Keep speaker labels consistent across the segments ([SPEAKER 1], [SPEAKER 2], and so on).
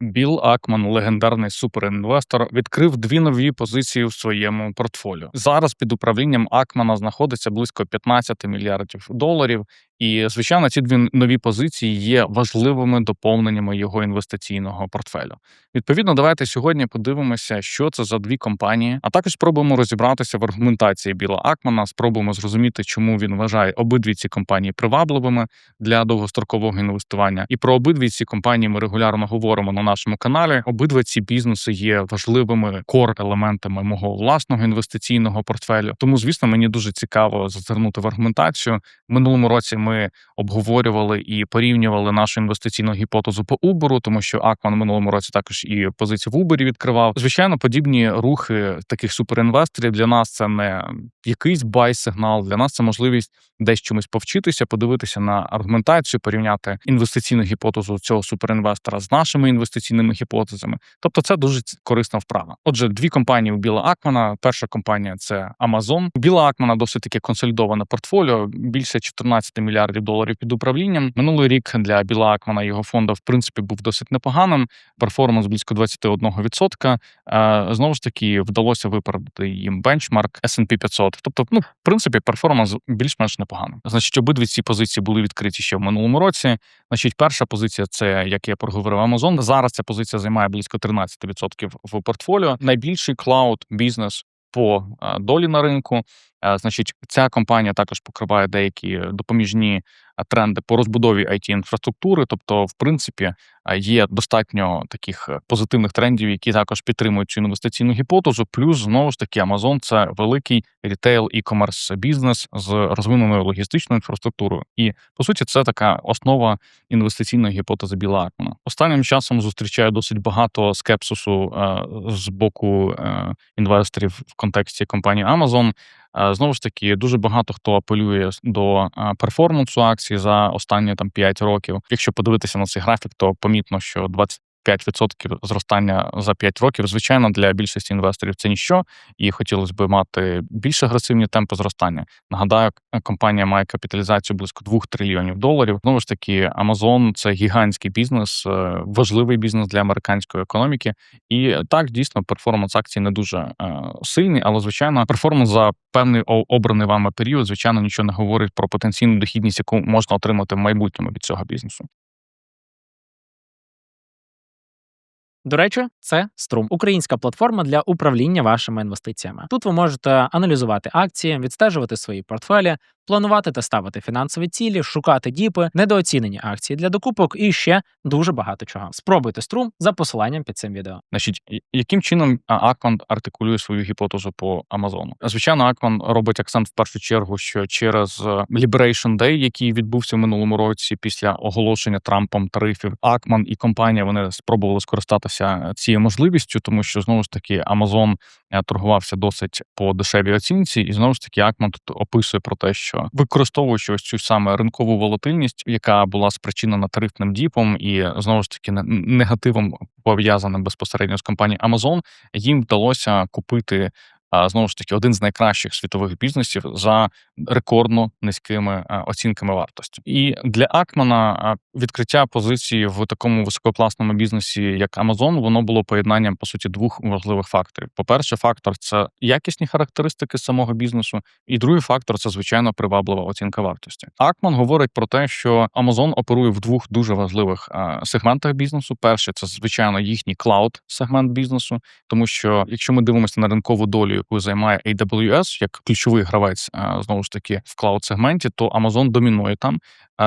[SPEAKER 1] Біл Акман, легендарний суперінвестор, відкрив дві нові позиції в своєму портфоліо. Зараз під управлінням Акмана знаходиться близько 15 мільярдів доларів. І звичайно, ці дві нові позиції є важливими доповненнями його інвестиційного портфелю. Відповідно, давайте сьогодні подивимося, що це за дві компанії, а також спробуємо розібратися в аргументації Біла Акмана. Спробуємо зрозуміти, чому він вважає обидві ці компанії привабливими для довгострокового інвестування. І про обидві ці компанії ми регулярно говоримо на нашому каналі. Обидва ці бізнеси є важливими кор елементами мого власного інвестиційного портфелю. Тому, звісно, мені дуже цікаво зазирнути в аргументацію. Минулому році ми обговорювали і порівнювали нашу інвестиційну гіпотезу по Uber, тому що Акман минулому році також і позицію в Uber відкривав. Звичайно, подібні рухи таких суперінвесторів для нас це не якийсь бай-сигнал. Для нас це можливість десь чомусь повчитися, подивитися на аргументацію, порівняти інвестиційну гіпотезу цього суперінвестора з нашими інвестиційними гіпотезами. Тобто, це дуже корисна вправа. Отже, дві компанії у Біла Акмана. Перша компанія це Amazon. Біла Акмана досить таке консолідоване портфоліо, більше 14 мільярдів доларів під управлінням. Минулий рік для Біла Акмана його фонду в принципі був досить непоганим. Перформанс близько 21%. Е, Знову ж таки, вдалося виправдати їм бенчмарк S&P 500. Тобто, ну, в принципі, перформанс більш-менш непоганий. Значить, обидві ці позиції були відкриті ще в минулому році. Значить, перша позиція це, як я проговорив, Amazon. Зараз ця позиція займає близько 13% в портфоліо. Найбільший клауд бізнес по долі на ринку. Значить, ця компанія також покриває деякі допоміжні тренди по розбудові it інфраструктури. Тобто, в принципі, є достатньо таких е, позитивних трендів, які також підтримують цю інвестиційну гіпотезу. Плюс знову ж таки, Amazon – це великий рітейл і-комерс бізнес з розвиненою логістичною інфраструктурою. І по суті, це така основа інвестиційної гіпотези Біла Акмана. Останнім часом зустрічаю досить багато скепсису е, з боку е, інвесторів в контексті компанії Amazon. Е, Знову ж таки, дуже багато хто апелює до е, перформансу акції за останні там 5 років. Якщо подивитися на цей графік, то помітно, що 25% зростання за 5 років, звичайно, для більшості інвесторів це ніщо, і хотілося б мати більш агресивні темпи зростання. Нагадаю, компанія має капіталізацію близько 2 трильйонів доларів. Знову ж таки, Amazon – це гігантський бізнес, е, важливий бізнес для американської економіки. І так дійсно перформанс акцій не дуже е, сильний, але звичайно, перформанс за певний обраний вами період, звичайно, нічого не говорить про потенційну дохідність, яку можна отримати в майбутньому від цього бізнесу.
[SPEAKER 2] До речі, це Струм, українська платформа для управління вашими інвестиціями. Тут ви можете аналізувати акції, відстежувати свої портфелі, планувати та ставити фінансові цілі, шукати діпи, недооцінені акції для докупок і ще дуже багато чого. Спробуйте Струм за посиланням під цим відео.
[SPEAKER 1] Значить, яким чином а, артикулює свою гіпотезу по Амазону? Звичайно, Акман робить акцент в першу чергу, що через е, Liberation Day, який відбувся в минулому році після оголошення Трампом тарифів, Акман і компанія вони спробували скористатися цією можливістю, тому що знову ж таки е, торгувався досить по дешевій оцінці, і знову ж таки Акман тут описує про те, що використовуючи ось цю саме ринкову волатильність, яка була спричинена тарифним діпом, і знову ж таки не- негативом пов'язаним безпосередньо з компанією Amazon, їм вдалося купити. Знову ж таки, один з найкращих світових бізнесів за рекордно низькими оцінками вартості. І для Акмана відкриття позиції в такому висококласному бізнесі, як Amazon, воно було поєднанням по суті двох важливих факторів. По-перше, фактор це якісні характеристики самого бізнесу, і другий фактор це звичайно приваблива оцінка вартості. Акман говорить про те, що Amazon оперує в двох дуже важливих сегментах бізнесу. Перший це звичайно їхній клауд сегмент бізнесу, тому що якщо ми дивимося на ринкову долю, яку займає AWS, як ключовий гравець знову ж таки в клауд сегменті, то Amazon домінує там.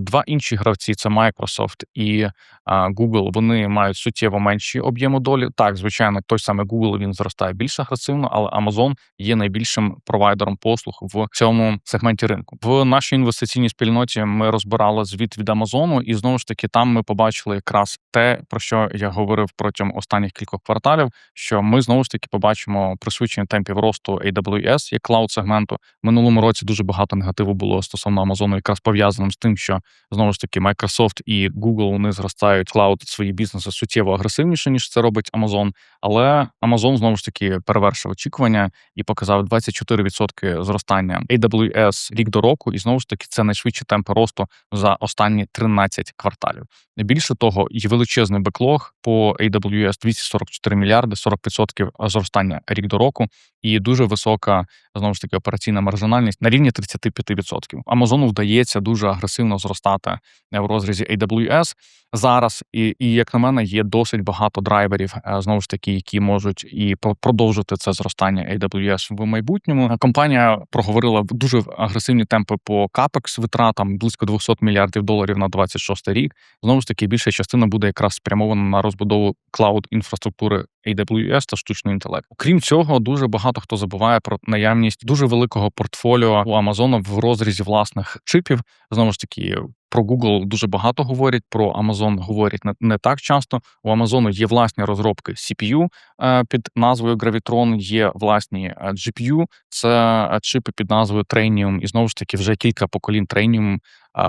[SPEAKER 1] Два інші гравці це Microsoft і Google. Вони мають суттєво менші об'єми долі. Так, звичайно, той самий Google він зростає більш агресивно, але Amazon є найбільшим провайдером послуг в цьому сегменті ринку. В нашій інвестиційній спільноті ми розбирали звіт від Амазону, і знову ж таки там ми побачили якраз те, про що я говорив протягом останніх кількох кварталів. Що ми знову ж таки побачимо пришвидшення темпів росту AWS як клауд сегменту. Минулому році дуже багато негативу було стосовно Амазону, якраз пов'язаним з тим, що знову ж таки Microsoft і Google вони зростають клауд свої бізнеси суттєво агресивніше ніж це робить Amazon. Але Amazon знову ж таки перевершив очікування і показав 24% зростання AWS рік до року, і знову ж таки це найшвидші темпи росту за останні 13 кварталів. Більше того, є величезний беклог по AWS 244 мільярди, 40% зростання рік до року, і дуже висока знову ж таки операційна маржинальність на рівні 35%. Амазону вдається дуже агресивно зростати в розрізі AWS зараз. І, і як на мене, є досить багато драйверів, е, знову ж таки, які можуть і про- продовжити це зростання AWS в майбутньому. Компанія проговорила дуже агресивні темпи по капекс витратам близько 200 мільярдів доларів на 26 рік. Знову ж таки, більша частина буде якраз спрямована на розбудову клауд інфраструктури AWS та штучний інтелект. Окрім цього, дуже багато хто забуває про наявність дуже великого портфоліо у Amazon в розрізі власних чипів. Знову ж таки. Про Google дуже багато говорять, про Amazon говорять не, так часто. У Amazon є власні розробки CPU під назвою Gravitron, є власні е, GPU, це е, чипи під назвою Trainium, і знову ж таки вже кілька поколінь Trainium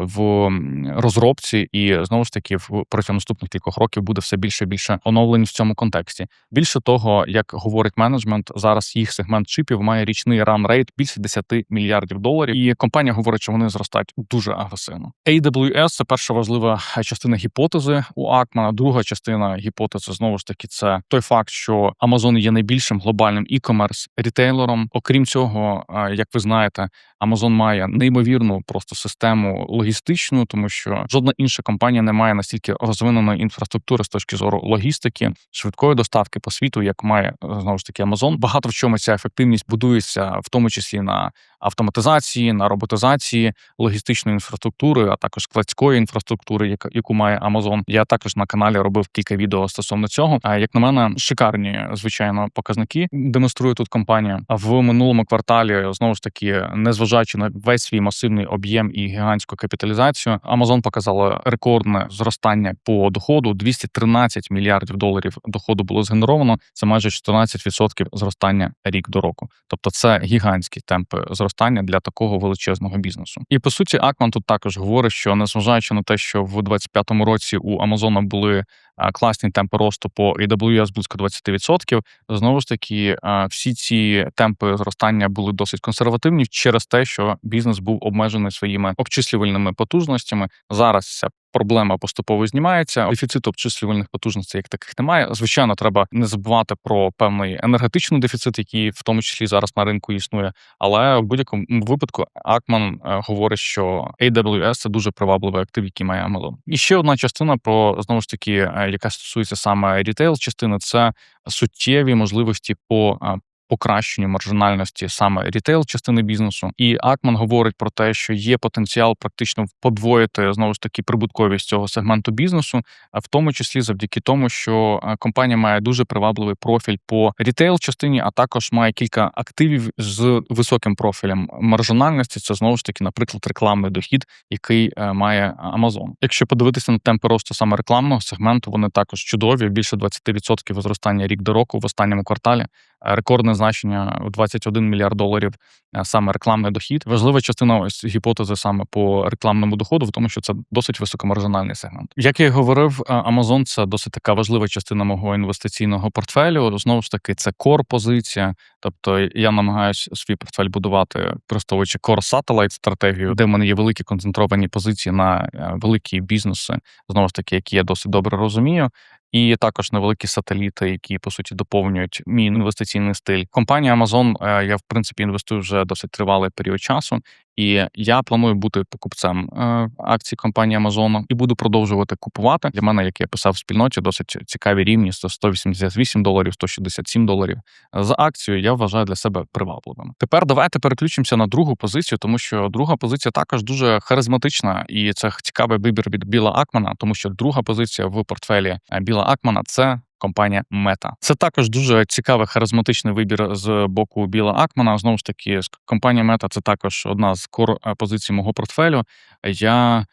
[SPEAKER 1] в розробці, і знову ж таки протягом наступних кількох років буде все більше і більше оновлень в цьому контексті. Більше того, як говорить менеджмент, зараз їх сегмент чипів має річний ран рейт більше 10 мільярдів доларів. І компанія говорить, що вони зростають дуже агресивно. AWS – це перша важлива частина гіпотези у Акмана. Друга частина гіпотези знову ж таки це той факт, що Amazon є найбільшим глобальним e-commerce рітейлером. Окрім цього, як ви знаєте, Amazon має неймовірну просто систему логістичну, тому що жодна інша компанія не має настільки розвиненої інфраструктури з точки зору логістики, швидкої доставки по світу, як має е, знову ж таки Amazon. Багато в чому ця ефективність будується, в тому числі на автоматизації, на роботизації логістичної інфраструктури, а також складської інфраструктури, яку має Amazon. Я також на каналі робив кілька відео стосовно цього. А як на мене, шикарні звичайно показники демонструє тут компанія. А в минулому кварталі знову ж таки, незважаючи на весь свій масивний об'єм і гігантську капіталізацію, Amazon показала рекордне зростання по доходу. 213 мільярдів доларів доходу було згенеровано. Це майже 14% зростання рік до року. Тобто, це гігантські темпи зростання для такого величезного бізнесу. І по суті, Акман тут також говорить, що незважаючи на те, що в 25-му році у Амазона були а, класні темпи росту по AWS близько 20%, знову ж таки, всі ці темпи зростання були досить консервативні через те, що бізнес був обмежений своїми обчислювальними потужностями. Зараз ця проблема поступово знімається. Дефіциту обчислювальних потужностей як таких немає. Звичайно, треба не забувати про певний енергетичний дефіцит, який в тому числі зараз на ринку існує. Але в будь-якому випадку Акман е, говорить, що AWS – це дуже привабливий актив, який має Amazon. І ще одна частина про знову ж таки, е, яка стосується саме рітейл частини, це суттєві можливості по е, покращенню маржинальності саме рітейл частини бізнесу. І Акман говорить про те, що є потенціал практично подвоїти знову ж таки прибутковість цього сегменту бізнесу, в тому числі завдяки тому, що е, компанія має дуже привабливий профіль по рітейл частині, а також має кілька активів з високим профілем маржинальності. Це знову ж таки, наприклад, рекламний дохід, який е, має Amazon. Якщо подивитися на темпи росту саме рекламного сегменту, вони також чудові. Більше 20% зростання рік до року в останньому кварталі. Рекордне значення в 21 мільярд доларів е, саме рекламний дохід. Важлива частина ось гіпотези саме по рекламному доходу, в тому, що це досить високомаржинальний сегмент. Як я говорив, е, Amazon – це досить така важлива частина мого інвестиційного портфелю. Знову ж таки, це кор позиція. Тобто я намагаюся свій портфель будувати, використовуючи core satellite стратегію, де в мене є великі концентровані позиції на е, великі бізнеси, знову ж таки, які я досить добре розумію. І також невеликі сателіти, які по суті доповнюють мій інвестиційний стиль. Компанія Amazon, е, я в принципі інвестую вже досить тривалий період часу, і я планую бути покупцем е, акцій компанії Amazon і буду продовжувати купувати. Для мене, як я писав в спільноті, досить цікаві рівні 100 188 доларів, 167 доларів за акцію. Я вважаю для себе привабливим. Тепер давайте переключимося на другу позицію, тому що друга позиція також дуже харизматична, і це цікавий вибір від Біла Акмана, тому що друга позиція в портфелі е, Біла Акмана це. Компанія Мета це також дуже цікавий харизматичний вибір з боку Біла Акмана. Знову ж таки, компанія Мета це також одна з кор е, позицій мого портфелю. Я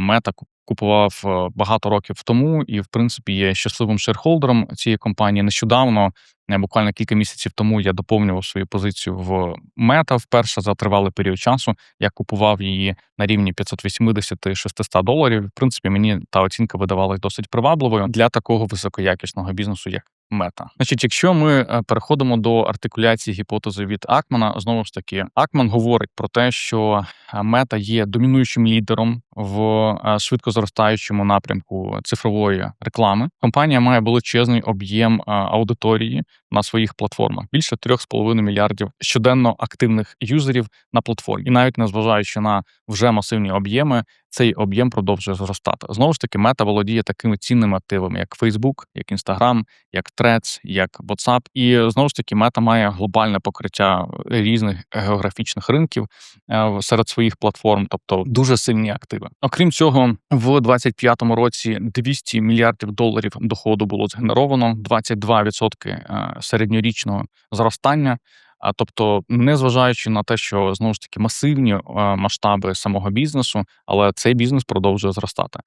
[SPEAKER 1] Мета купував е, багато років тому, і в принципі є щасливим шерхолдером цієї компанії. Нещодавно, е, буквально кілька місяців тому, я доповнював свою позицію в Мета вперше за тривалий період часу. Я купував її на рівні 580-600 доларів. В принципі, мені та оцінка видавалась досить привабливою для такого високоякісного бізнесу, як Мета. Значить, якщо ми е, переходимо до артикуляції гіпотези від Акмана, знову ж таки, Акман говорить про те, що е, Мета є домінуючим лідером в е, швидко зростаючому напрямку цифрової реклами. Компанія має величезний об'єм аудиторії на своїх платформах більше 3,5 мільярдів щоденно активних юзерів на платформі, і навіть незважаючи на вже масивні об'єми, цей об'єм продовжує зростати. Знову ж таки, мета володіє такими цінними активами, як Facebook, як Instagram, як Threads, як WhatsApp. І знову ж таки, мета має глобальне покриття різних географічних ринків е, серед своїх платформ, тобто дуже сильні активи. Окрім цього, в 25-му році 200 мільярдів доларів доходу було згенеровано, 22% е, середньорічного зростання. А тобто, незважаючи на те, що знову ж таки масивні масштаби самого бізнесу, але цей бізнес продовжує зростати.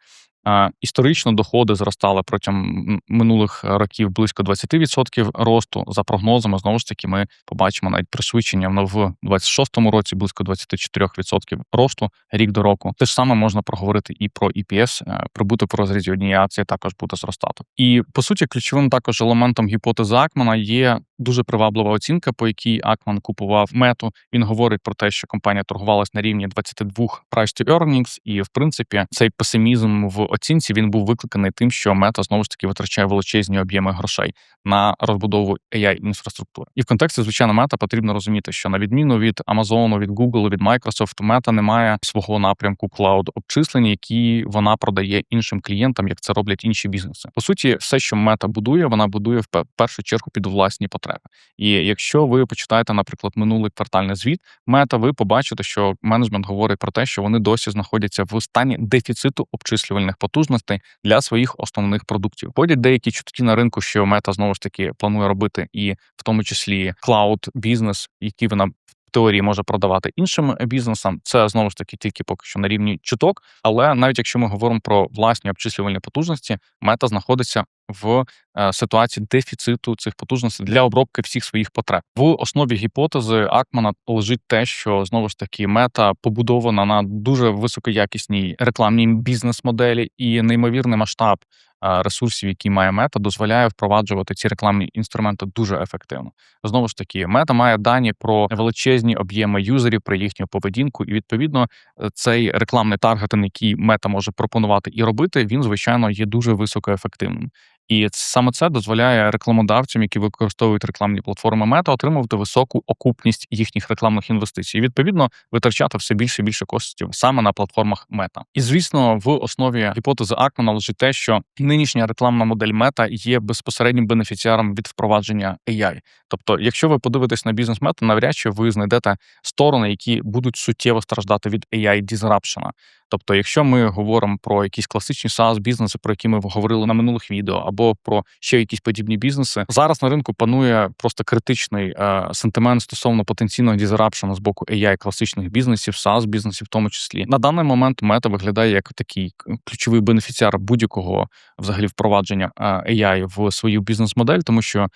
[SPEAKER 1] Історично доходи зростали протягом минулих років близько 20% росту. За прогнозами, знову ж таки, ми побачимо навіть пришвидшення в 26-му році близько 24% росту рік до року. Те ж саме можна проговорити і про EPS, е, прибуток в розрізі однієї акції також буде зростати. І по суті, ключовим також елементом гіпотези Акмана є дуже приваблива оцінка, по якій Акман купував мету. Він говорить про те, що компанія торгувалась на рівні 22 price to earnings, і в принципі цей песимізм в оцінці він був викликаний тим, що мета знову ж таки витрачає величезні об'єми грошей на розбудову ai інфраструктури. І в контексті звичайно мета потрібно розуміти, що на відміну від Amazon, від Google, від Microsoft, мета не має свого напрямку клауд обчислення, які вона продає іншим клієнтам, як це роблять інші бізнеси. По суті, все, що мета будує, вона будує в першу чергу під власні потреби. І якщо ви почитаєте, наприклад, минулий квартальний звіт мета, ви побачите, що менеджмент говорить про те, що вони досі знаходяться в стані дефіциту обчислювальних потужностей для своїх основних продуктів. Ходять деякі чутки на ринку, що мета знову ж таки планує робити, і в тому числі клауд бізнес, який вона. Теорії може продавати іншим бізнесам, це знову ж таки тільки поки що на рівні чуток. Але навіть якщо ми говоримо про власні обчислювальні потужності, мета знаходиться в е, ситуації дефіциту цих потужностей для обробки всіх своїх потреб. В основі гіпотези Акмана лежить те, що знову ж таки мета побудована на дуже високоякісній рекламній бізнес-моделі і неймовірний масштаб е, ресурсів, які має мета, дозволяє впроваджувати ці рекламні інструменти дуже ефективно. Знову ж таки, мета має дані про величезні об'єми юзерів, про їхню поведінку, і відповідно е, цей рекламний таргетинг, який мета може пропонувати і робити, він звичайно є дуже високоефективним. І саме це дозволяє рекламодавцям, які використовують рекламні платформи Мета, отримувати високу окупність їхніх рекламних інвестицій. І, відповідно, витрачати все більше і більше коштів саме на платформах Мета. І звісно, в основі гіпотези Акмана лежить те, що нинішня рекламна модель Мета є безпосереднім бенефіціаром від впровадження AI. Тобто, якщо ви подивитесь на бізнес Мета, навряд чи ви знайдете сторони, які будуть суттєво страждати від AI disruption. Тобто, якщо ми говоримо про якісь класичні SaaS бізнеси, про які ми говорили на минулих відео, або про ще якісь подібні бізнеси, зараз на ринку панує просто критичний е, сентимент стосовно потенційного дізрапшена з боку AI класичних бізнесів, SaaS бізнесів, в тому числі на даний момент мета виглядає як такий ключовий бенефіціар будь-якого взагалі впровадження е, AI в свою бізнес-модель, тому що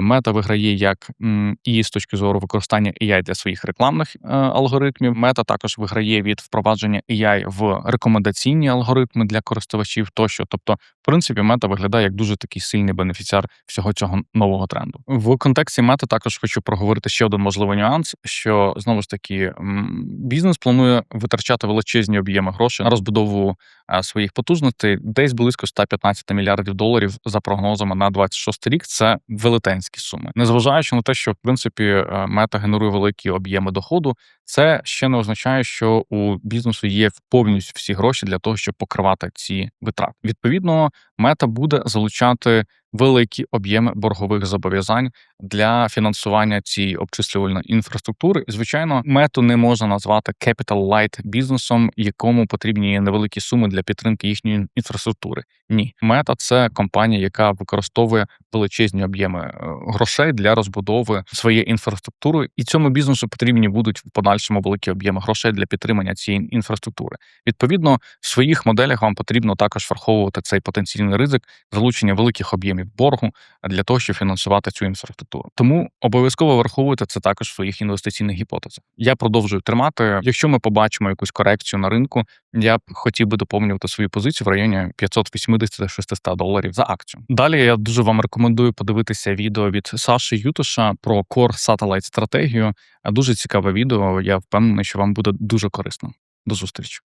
[SPEAKER 1] мета виграє як і з точки зору використання AI для своїх рекламних е, алгоритмів. Мета також виграє від впровадження AI в рекомендаційні алгоритми для користувачів тощо. Тобто, в принципі, мета виглядає як дуже такий сильний бенефіціар всього цього нового тренду. В контексті мета також хочу проговорити ще один можливий нюанс: що знову ж таки бізнес планує витрачати величезні об'єми грошей на розбудову своїх потужностей, десь близько 115 мільярдів доларів за прогнозами на 26 рік. Це велетенські суми, незважаючи на те, що в принципі е, мета генерує великі об'єми доходу. Це ще не означає, що у бізнесу є повністю всі гроші для того, щоб покривати ці витрати. Відповідно, мета буде залучати великі об'єми боргових зобов'язань для фінансування цієї обчислювальної інфраструктури. І, звичайно, мету не можна назвати capital light бізнесом, якому потрібні невеликі суми для підтримки їхньої інфраструктури. Ні, мета це компанія, яка використовує величезні об'єми е, грошей для розбудови своєї інфраструктури, і цьому бізнесу потрібні будуть в подальшому великі об'єми грошей для підтримання цієї інфраструктури. Відповідно, в своїх моделях вам потрібно також враховувати цей потенційний ризик залучення великих об'ємів боргу для того, щоб фінансувати цю інфраструктуру. Тому обов'язково враховуйте це також в своїх інвестиційних гіпотезах. Я продовжую тримати. Якщо ми побачимо якусь корекцію на ринку, я б хотів би доповнювати свою позицію в районі 580-600 доларів за акцію. Далі я дуже вам рекомендую подивитися відео від Саші Ютуша про Core Satellite стратегію. Дуже цікаве відео. Я впевнений, що вам буде дуже корисно. До зустрічі.